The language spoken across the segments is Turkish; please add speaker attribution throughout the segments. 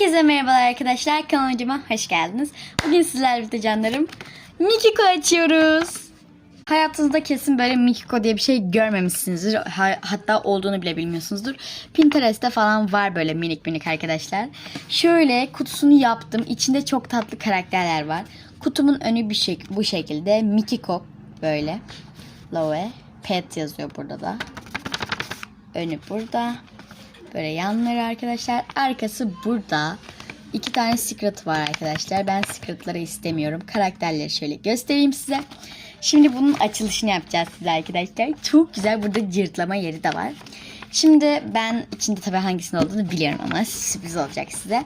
Speaker 1: Herkese merhabalar arkadaşlar. Kanalıma hoş geldiniz. Bugün sizlerle birlikte canlarım Mikiko açıyoruz. Hayatınızda kesin böyle Mikiko diye bir şey görmemişsinizdir. Ha- hatta olduğunu bile bilmiyorsunuzdur. Pinterest'te falan var böyle minik minik arkadaşlar. Şöyle kutusunu yaptım. İçinde çok tatlı karakterler var. Kutumun önü bir şey, bu şekilde. Mikiko böyle. Loe. Pet yazıyor burada da. Önü burada. Böyle yanları arkadaşlar. Arkası burada. İki tane secret var arkadaşlar. Ben secretları istemiyorum. Karakterleri şöyle göstereyim size. Şimdi bunun açılışını yapacağız size arkadaşlar. Çok güzel. Burada cırtlama yeri de var. Şimdi ben içinde tabii hangisinin olduğunu biliyorum ama sürpriz olacak size.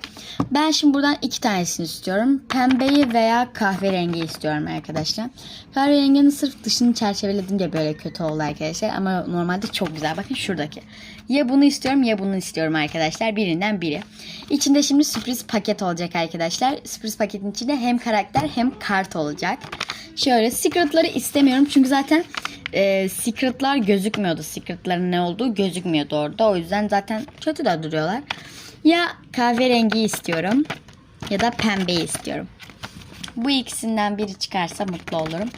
Speaker 1: Ben şimdi buradan iki tanesini istiyorum. Pembeyi veya kahverengi istiyorum arkadaşlar. Kahverenginin sırf dışını çerçeveledim böyle kötü oldu arkadaşlar. Ama normalde çok güzel. Bakın şuradaki. Ya bunu istiyorum ya bunu istiyorum arkadaşlar. Birinden biri. İçinde şimdi sürpriz paket olacak arkadaşlar. Sürpriz paketin içinde hem karakter hem kart olacak. Şöyle secretları istemiyorum çünkü zaten e, secretlar gözükmüyordu. Secretların ne olduğu gözükmüyordu orada. O yüzden zaten kötü de duruyorlar. Ya kahverengi istiyorum ya da pembeyi istiyorum. Bu ikisinden biri çıkarsa mutlu olurum.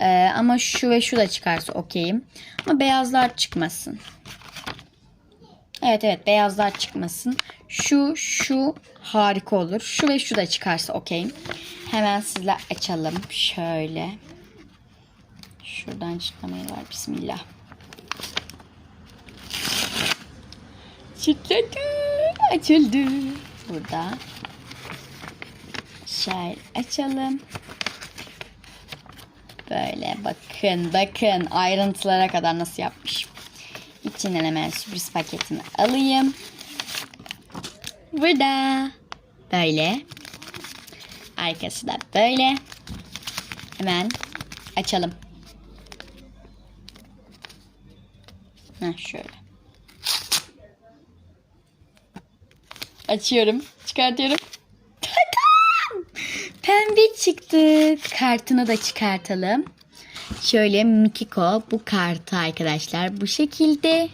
Speaker 1: E, ama şu ve şu da çıkarsa okeyim. Ama beyazlar çıkmasın. Evet evet beyazlar çıkmasın. Şu şu harika olur. Şu ve şu da çıkarsa okeyim. Hemen sizle açalım. Şöyle. Şuradan çıkamayı var. Bismillah. Çıtladı. Açıldı. Burada. Şöyle açalım. Böyle bakın bakın ayrıntılara kadar nasıl yapmış. İçinden hemen sürpriz paketimi alayım. Burada. Böyle. Arkası da böyle. Hemen açalım. Heh, şöyle. Açıyorum. Çıkartıyorum. Pembe çıktı. Kartını da çıkartalım. Şöyle Mikiko bu kartı arkadaşlar bu şekilde.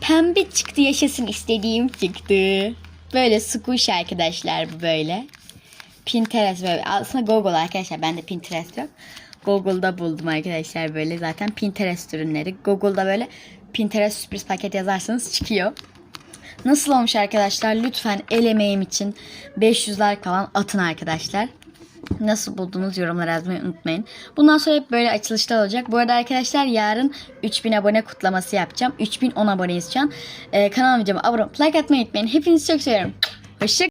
Speaker 1: Pembe çıktı yaşasın istediğim çıktı. Böyle squish arkadaşlar bu böyle. Pinterest böyle. Aslında Google arkadaşlar. Bende Pinterest yok. Google'da buldum arkadaşlar böyle. Zaten Pinterest ürünleri. Google'da böyle Pinterest sürpriz paket yazarsanız çıkıyor. Nasıl olmuş arkadaşlar? Lütfen el emeğim için 500 like falan atın arkadaşlar. Nasıl buldunuz yorumlara yazmayı unutmayın. Bundan sonra hep böyle açılışlar olacak. Bu arada arkadaşlar yarın 3000 abone kutlaması yapacağım. 3010 aboneyiz şu an. Ee, kanalıma videoma abone olup like atmayı unutmayın. Hepinizi çok seviyorum. Hoşça